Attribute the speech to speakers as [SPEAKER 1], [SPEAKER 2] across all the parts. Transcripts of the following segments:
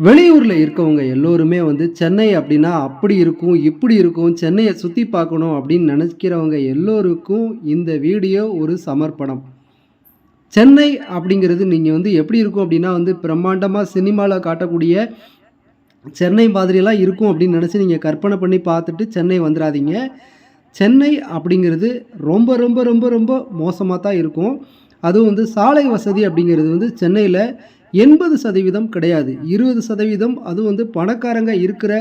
[SPEAKER 1] வெளியூரில் இருக்கவங்க எல்லோருமே வந்து சென்னை அப்படின்னா அப்படி இருக்கும் இப்படி இருக்கும் சென்னையை சுற்றி பார்க்கணும் அப்படின்னு நினைக்கிறவங்க எல்லோருக்கும் இந்த வீடியோ ஒரு சமர்ப்பணம். சென்னை அப்படிங்கிறது நீங்கள் வந்து எப்படி இருக்கும் அப்படின்னா வந்து பிரம்மாண்டமாக சினிமாவில் காட்டக்கூடிய சென்னை மாதிரியெல்லாம் இருக்கும் அப்படின்னு நினச்சி நீங்கள் கற்பனை பண்ணி பார்த்துட்டு சென்னை வந்துடாதீங்க சென்னை அப்படிங்கிறது ரொம்ப ரொம்ப ரொம்ப ரொம்ப மோசமாக தான் இருக்கும். அதுவும் வந்து சாலை வசதி அப்படிங்கிறது வந்து சென்னையில் எண்பது சதவீதம் கிடையாது. இருபது சதவீதம் அதுவும் வந்து பணக்காரங்க இருக்கிற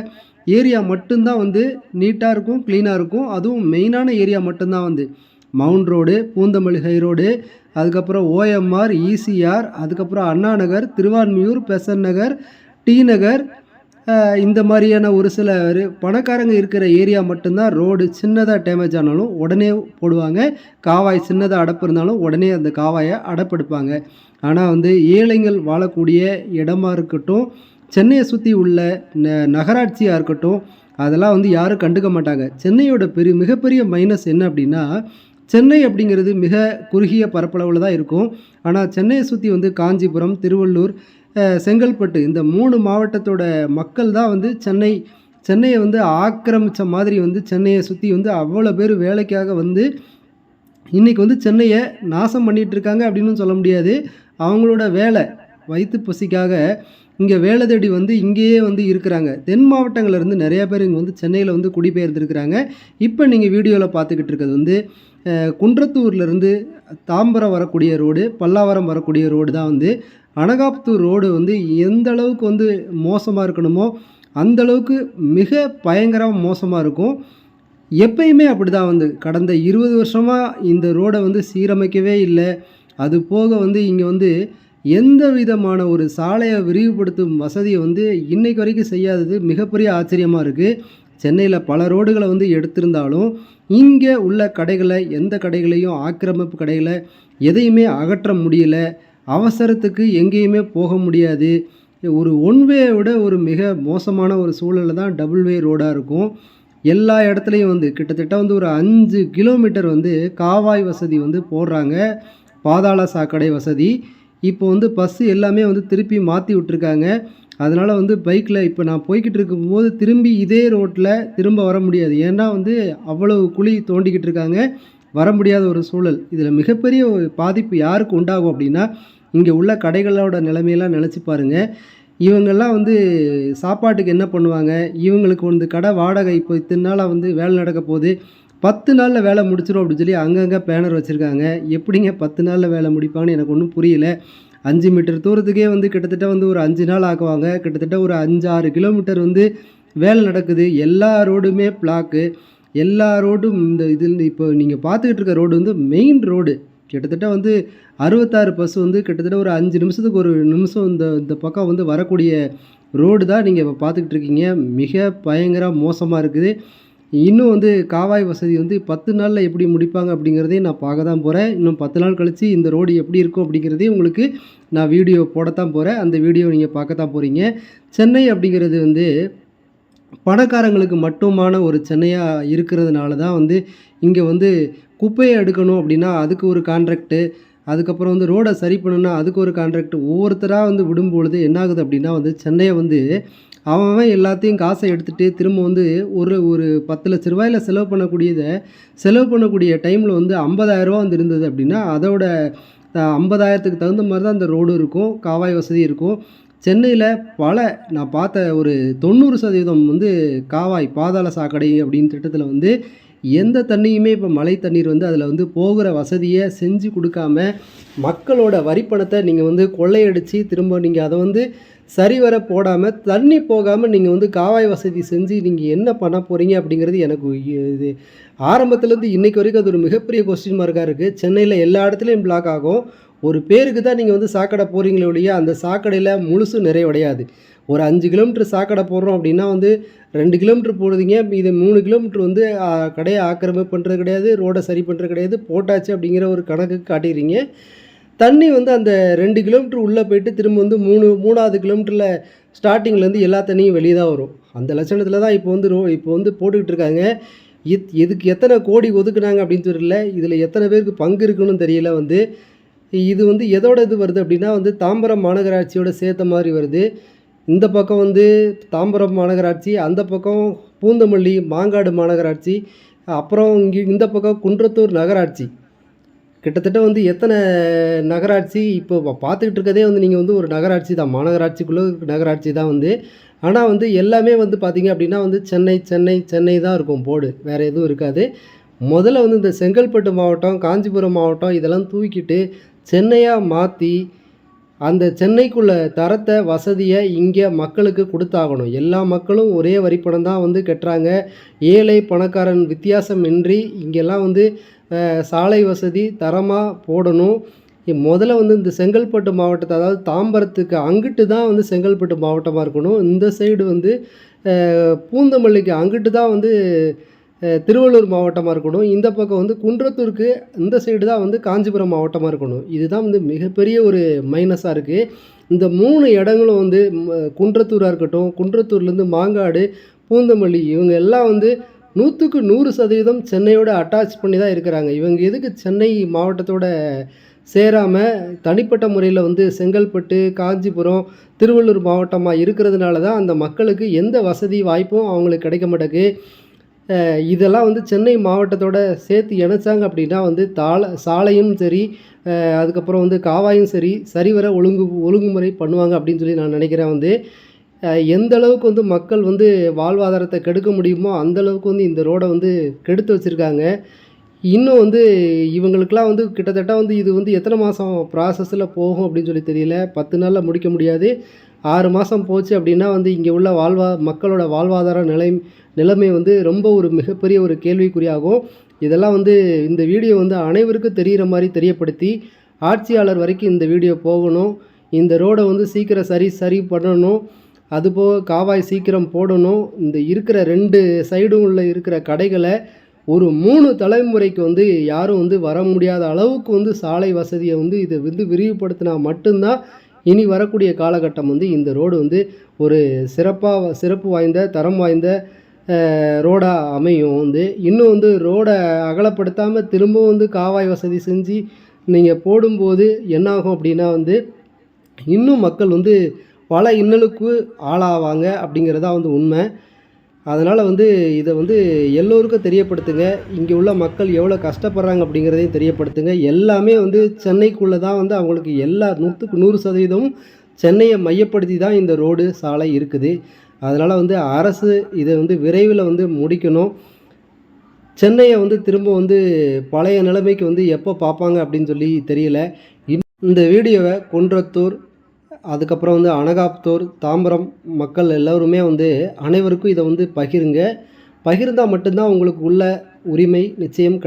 [SPEAKER 1] ஏரியா மட்டும்தான் வந்து நீட்டாக இருக்கும் க்ளீனாக இருக்கும். அதுவும் மெயினான ஏரியா மட்டும்தான் வந்து. Mount road Poonamallee high road அதுக்கப்புறம் ஓஎம்ஆர் இசிஆர் அதுக்கப்புறம் அண்ணா நகர் திருவான்மியூர் பெசன் நகர் டி நகர் இந்த மாதிரியான ஒரு சில பணக்காரங்க இருக்கிற ஏரியா மட்டும்தான் ரோடு சின்னதாக டேமேஜ் ஆனாலும் உடனே போடுவாங்க. காவாய் சின்னதாக அடப்பு இருந்தாலும் உடனே அந்த காவாயை அடப்பெடுப்பாங்க. ஆனால் வந்து ஏழைகள் வாழக்கூடிய இடமா இருக்கட்டும் சென்னையை சுற்றி உள்ள ந நகராட்சியாக இருக்கட்டும் அதெல்லாம் வந்து யாரும் கண்டுக்க மாட்டாங்க. சென்னையோட பெரிய மிகப்பெரிய மைனஸ் என்ன அப்படின்னா சென்னை அப்படிங்கிறது மிக குறுகிய பரப்பளவில் தான் இருக்கும். ஆனால் சென்னையை சுற்றி வந்து காஞ்சிபுரம் திருவள்ளூர் செங்கல்பட்டு இந்த மூணு மாவட்டத்தோட மக்கள் தான் வந்து சென்னை சென்னையை வந்து ஆக்கிரமித்த மாதிரி வந்து சென்னையை சுற்றி வந்து அவ்வளோ பேர் வேலைக்காக வந்து இன்றைக்கி வந்து சென்னையை நாசம் பண்ணிகிட்ருக்காங்க அப்படின்னு சொல்ல முடியாது. அவங்களோட வேலை வயிற்று பசிக்காக இங்கே வேலை தேடி வந்து இங்கேயே வந்து இருக்கிறாங்க. தென் மாவட்டங்கள்லேருந்து நிறையா நிறைய பேர் இங்கே வந்து சென்னையில் வந்து குடிபெயர்ந்துருக்கிறாங்க. இப்போ நீங்கள் வீடியோவில் பார்த்துக்கிட்டு இருக்கிறது வந்து குன்றத்தூர்லேருந்து தாம்பரம் வரக்கூடிய ரோடு பல்லாவரம் வரக்கூடிய ரோடு தான் வந்து அனகாபுத்தூர் ரோடு வந்து எந்த அளவுக்கு வந்து மோசமாக இருக்கணுமோ அந்த அளவுக்கு மிக பயங்கரமாக மோசமாக இருக்கும். எப்பயுமே அப்படி தான் வந்து. கடந்த இருபது வருஷமாக இந்த ரோடை வந்து சீரமைக்கவே இல்லை. அது போக வந்து இங்கே வந்து எந்த விதமான ஒரு சாலையை விரிவுபடுத்தும் வசதியை வந்து இன்றைக்கு வரைக்கும் செய்யாதது மிகப்பெரிய ஆச்சரியமாக இருக்குது சென்னையில் பல ரோடுகளை வந்து எடுத்திருந்தாலும் இங்கே உள்ள கடைகளை எந்த கடைகளையும் ஆக்கிரமிப்பு கடைகளை எதையுமே அகற்ற முடியல. அவசரத்துக்கு எங்கேயுமே போக முடியாது. ஒரு ஒன் விட ஒரு மிக மோசமான ஒரு சூழலில் தான் டபுள் வே ரோடாக இருக்கும். எல்லா இடத்துலையும் வந்து கிட்டத்தட்ட வந்து ஒரு அஞ்சு கிலோமீட்டர் வந்து காவாய் வசதி வந்து போடுறாங்க. பாதாள சாக்கடை வசதி. இப்போ வந்து பஸ்ஸு எல்லாமே வந்து திருப்பி மாற்றி விட்ருக்காங்க அதனால் வந்து பைக்கில் இப்போ நான் போய்கிட்டு இருக்கும்போது திரும்பி இதே ரோட்டில் திரும்ப வர முடியாது. ஏன்னா வந்து அவ்வளவு குழி தோண்டிக்கிட்டு இருக்காங்க. வர முடியாத ஒரு சூழல். இதில் மிகப்பெரிய ஒரு பாதிப்பு யாருக்கு உண்டாகும் அப்படின்னா இங்கே உள்ள கடைகளோட நிலைமையெல்லாம் நினச்சி பாருங்கள் இவங்கெல்லாம் வந்து சாப்பாட்டுக்கு என்ன பண்ணுவாங்க? இவங்களுக்கு வந்து கடை வாடகை இப்போ இத்தனை நாளாக வந்து வேலை நடக்க போகுது. பத்து நாளில் வேலை முடிச்சிடும் அப்படின்னு சொல்லி அங்கங்கே பேனர் வச்சுருக்காங்க. எப்படிங்க பத்து நாளில் வேலை முடிப்பாங்கன்னு எனக்கு ஒன்றும் புரியல. அஞ்சு மீட்டர் தூரத்துக்கே வந்து கிட்டத்தட்ட வந்து ஒரு அஞ்சு நாள் ஆக்குவாங்க கிட்டத்தட்ட ஒரு அஞ்சு ஆறு கிலோமீட்டர் வந்து வேலை நடக்குது. எல்லா ரோடுமே பிளாக்கு எல்லா ரோடும் இந்த இதில் இப்போ நீங்கள் பார்த்துக்கிட்டு இருக்க ரோடு வந்து மெயின் ரோடு கிட்டத்தட்ட வந்து அறுபத்தாறு பஸ் வந்து கிட்டத்தட்ட ஒரு அஞ்சு நிமிஷத்துக்கு ஒரு நிமிஷம் இந்த இந்த பக்கம் வந்து வரக்கூடிய ரோடு தான் நீங்கள் இப்போ பார்த்துக்கிட்டு இருக்கீங்க. மிக பயங்கர மோசமாக இருக்குது. இன்னும் வந்து காவாய் வசதி வந்து பத்து நாளில் எப்படி முடிப்பாங்க அப்படிங்கிறதையும் நான் பார்க்க தான் போகிறேன் இன்னும் பத்து நாள் கழித்து இந்த ரோடு எப்படி இருக்கும் அப்படிங்கிறதையும் உங்களுக்கு நான் வீடியோ போடத்தான் போகிறேன் அந்த வீடியோ நீங்கள் பார்க்கத்தான் போகிறீங்க சென்னை அப்படிங்கிறது வந்து பணக்காரங்களுக்கு மட்டுமான ஒரு சென்னையாக இருக்கிறதுனால தான் வந்து இங்கே வந்து குப்பையை எடுக்கணும் அப்படின்னா அதுக்கு ஒரு கான்ட்ராக்ட்டு அதுக்கப்புறம் வந்து ரோடை சரி பண்ணணும்னா அதுக்கு ஒரு கான்ட்ராக்ட் ஒவ்வொருத்தராக வந்து விடும்பொழுது என்ன ஆகுது அப்படின்னா வந்து சென்னையை வந்து அவன் எல்லாத்தையும் காசை எடுத்துகிட்டு திரும்ப வந்து ஒரு ஒரு பத்து லட்ச ரூபாயில் செலவு பண்ணக்கூடியதை செலவு பண்ணக்கூடிய டைமில் வந்து 50000 ரூபா வந்து இருந்தது அப்படின்னா அதோட ஐம்பதாயிரத்துக்கு தகுந்த மாதிரி தான் அந்த ரோடு இருக்கும் காவாய் வசதி இருக்கும். சென்னையில் பல நான் பார்த்த ஒரு தொண்ணூறு சதவீதம் வந்து காவாய் பாதாள சாக்கடை அப்படின்னு திட்டத்தில் வந்து எந்த தண்ணியுமே இப்போ மழை தண்ணீர் வந்து அதில் வந்து போகிற வசதியை செஞ்சு கொடுக்காம மக்களோட வரிப்பணத்தை நீங்கள் வந்து கொள்ளையடித்து திரும்ப நீங்கள் அதை வந்து சரிவர போடாமல் தண்ணி போகாமல் நீங்கள் வந்து காவாய் வசதி செஞ்சு நீங்கள் என்ன பண்ண போகிறீங்க அப்படிங்கிறது எனக்கு இது ஆரம்பத்துலேருந்து இன்றைக்கி வரைக்கும் அது ஒரு மிகப்பெரிய கொஸ்டின் மார்க்காக இருக்குது சென்னையில் எல்லா இடத்துலையும் பிளாக் ஆகும். ஒரு பேருக்கு தான் நீங்கள் வந்து சாக்கடை போகிறீங்களே ஒழிய அந்த சாக்கடையில் முழுசும் நிறைவடையாது. ஒரு அஞ்சு கிலோமீட்டர் சாக்கடை போடுறோம் அப்படின்னா வந்து ரெண்டு கிலோமீட்டர் போடுறீங்க இது மூணு கிலோமீட்டர் வந்து கடையை ஆக்கிரமிப்பு பண்ணுறது கிடையாது ரோடை சரி பண்ணுறது கிடையாது போட்டாச்சு அப்படிங்கிற ஒரு கணக்கு காட்டிடுறீங்க. தண்ணி வந்து அந்த ரெண்டு கிலோமீட்டர் உள்ளே போயிட்டு திரும்ப வந்து மூணு மூணாவது கிலோமீட்டரில் ஸ்டார்டிங்லேருந்து எல்லா தண்ணியும் வெளியே தான் வரும். அந்த லட்சணத்தில் தான் இப்போ வந்து ரோ இப்போ வந்து போட்டுக்கிட்டு இருக்காங்க. இத் இதுக்கு எத்தனை கோடி ஒதுக்குனாங்க அப்படின்னு தெரியல. இதில் எத்தனை பேருக்கு பங்கு இருக்குன்னு தெரியல வந்து. இது வந்து எதோட இது வருது அப்படின்னா வந்து தாம்பரம் மாநகராட்சியோட சேர்த்த மாதிரி வருது. இந்த பக்கம் வந்து தாம்பரம் மாநகராட்சி அந்த பக்கம் பூந்தமல்லி மாங்காடு மாநகராட்சி அப்புறம் இங்கே இந்த பக்கம் குன்றத்தூர் நகராட்சி. கிட்டத்தட்ட வந்து எத்தனை நகராட்சி இப்போ பார்த்துக்கிட்டு இருக்கதே வந்து நீங்கள் வந்து ஒரு நகராட்சி தான். மாநகராட்சிக்குள்ளே நகராட்சி தான் வந்து. ஆனால் வந்து எல்லாமே வந்து பார்த்திங்க அப்படின்னா வந்து சென்னை சென்னை சென்னை தான் இருக்கும் போர்டு. வேறு எதுவும் இருக்காது. முதல்ல வந்து இந்த செங்கல்பட்டு மாவட்டம் காஞ்சிபுரம் மாவட்டம் இதெல்லாம் தூக்கிட்டு சென்னையாக மாற்றி அந்த சென்னைக்குள்ள தரத்தை வசதியை இங்கே மக்களுக்கு கொடுத்தாகணும். எல்லா மக்களும் ஒரே வரிப்பணம் தான் வந்து கட்டுறாங்க. ஏழை பணக்காரன் வித்தியாசம் இன்றி இங்கெல்லாம் வந்து சாலை வசதி தரமாக போடணும். முதல்ல வந்து இந்த செங்கல்பட்டு மாவட்டத்தை அதாவது தாம்பரத்துக்கு அங்கிட்டு தான் வந்து செங்கல்பட்டு மாவட்டமாக இருக்கணும். இந்த சைடு வந்து பூந்தமல்லிக்கு அங்கிட்டு தான் வந்து திருவள்ளூர் மாவட்டமாக இருக்கணும். இந்த பக்கம் வந்து குன்றத்தூருக்கு இந்த சைடு தான் வந்து காஞ்சிபுரம் மாவட்டமாக இருக்கணும். இதுதான் வந்து மிகப்பெரிய ஒரு மைனஸாக இருக்குது இந்த மூணு இடங்களும் வந்து குன்றத்தூராக இருக்கட்டும் குன்றத்தூர்லேருந்து மாங்காடு பூந்தமல்லி இவங்க எல்லாம் வந்து நூற்றுக்கு நூறு சதவீதம் சென்னையோட அட்டாச் பண்ணி தான் இருக்கிறாங்க. இவங்க எதுக்கு சென்னை மாவட்டத்தோட சேராமல் தனிப்பட்ட முறையில் வந்து செங்கல்பட்டு காஞ்சிபுரம் திருவள்ளூர் மாவட்டமாக இருக்கிறதுனால தான் அந்த மக்களுக்கு எந்த வசதி வாய்ப்பும் அவங்களுக்கு கிடைக்க மாட்டேங்குது. இதெல்லாம் வந்து சென்னை மாவட்டத்தோட சேர்த்து இணைச்சாங்க அப்படின்னா வந்து தாள சாலையும் சரி அதுக்கப்புறம் வந்து காவாயும் சரி சரிவர ஒழுங்கு ஒழுங்குமுறை பண்ணுவாங்க அப்படின்னு சொல்லி நான் நினைக்கிறேன் வந்து. எந்த அளவுக்கு வந்து மக்கள் வந்து வாழ்வாதாரத்தை கெடுக்க முடியுமோ அந்த அளவுக்கு வந்து இந்த ரோடை வந்து கெடுத்து வச்சுருக்காங்க. இன்னும் வந்து இவங்களுக்கெல்லாம் வந்து கிட்டத்தட்ட வந்து இது வந்து எத்தனை மாதம் ப்ராசஸில் போகும் அப்படின்னு சொல்லி தெரியல. பத்து நாளில் முடிக்க முடியாது. ஆறு மாதம் போச்சு அப்படின்னா வந்து இங்கே உள்ள வாழ்வா மக்களோட வாழ்வாதார நிலை நிலைமை வந்து ரொம்ப ஒரு மிகப்பெரிய ஒரு கேள்விக்குறியாகும். இதெல்லாம் வந்து இந்த வீடியோ வந்து அனைவருக்கும் தெரிகிற மாதிரி தெரியப்படுத்தி ஆட்சியாளர் வரைக்கும் இந்த வீடியோ போகணும். இந்த ரோடை வந்து சீக்கிரம் சரி சரி பண்ணணும். அதுபோக காவாய் சீக்கிரம் போடணும். இந்த இருக்கிற ரெண்டு சைடும் உள்ள இருக்கிற கடைகளை ஒரு மூணு தலைமுறைக்கு வந்து யாரும் வந்து வர முடியாத அளவுக்கு வந்து சாலை வசதியை வந்து இதை வந்து விரிவுபடுத்தினா மட்டும்தான் இனி வரக்கூடிய காலகட்டம் வந்து இந்த ரோடு வந்து ஒரு சிறப்பாக சிறப்பு வாய்ந்த தரம் வாய்ந்த ரோடாக அமையும் வந்து. இன்னும் வந்து ரோடை அகலப்படுத்தாமல் திரும்பவும் வந்து காவாய் வசதி செஞ்சு நீங்கள் போடும்போது என்னாகும் அப்படின்னா வந்து இன்னும் மக்கள் வந்து பல இன்னலுக்கு ஆளாவாங்க அப்படிங்கிறதா வந்து உண்மை. அதனால் வந்து இதை வந்து எல்லோருக்கும் தெரியப்படுத்துங்க. இங்கே உள்ள மக்கள் எவ்வளோ கஷ்டப்படுறாங்க அப்படிங்கிறதையும் தெரியப்படுத்துங்க. எல்லாமே வந்து சென்னைக்குள்ளே தான் வந்து அவங்களுக்கு எல்லா நூற்றுக்கு நூறு சதவீதம் சென்னையை மையப்படுத்தி தான் இந்த ரோடு சாலை இருக்குது. அதனால் வந்து அரசு இதை வந்து விரைவில் வந்து முடிக்கணும். சென்னையை வந்து திரும்ப வந்து பழைய நிலைமைக்கு வந்து எப்போ பார்ப்பாங்க அப்படின்னு சொல்லி தெரியல. இந்த வீடியோவை குன்றத்தூர் அதுக்கப்புறம் வந்து அனகாப்தூர் தாம்பரம் மக்கள் எல்லோருமே வந்து அனைவருக்கும் இதை வந்து பகிருங்க. பகிர்ந்தால் மட்டும்தான் உங்களுக்கு உள்ள உரிமை நிச்சயம்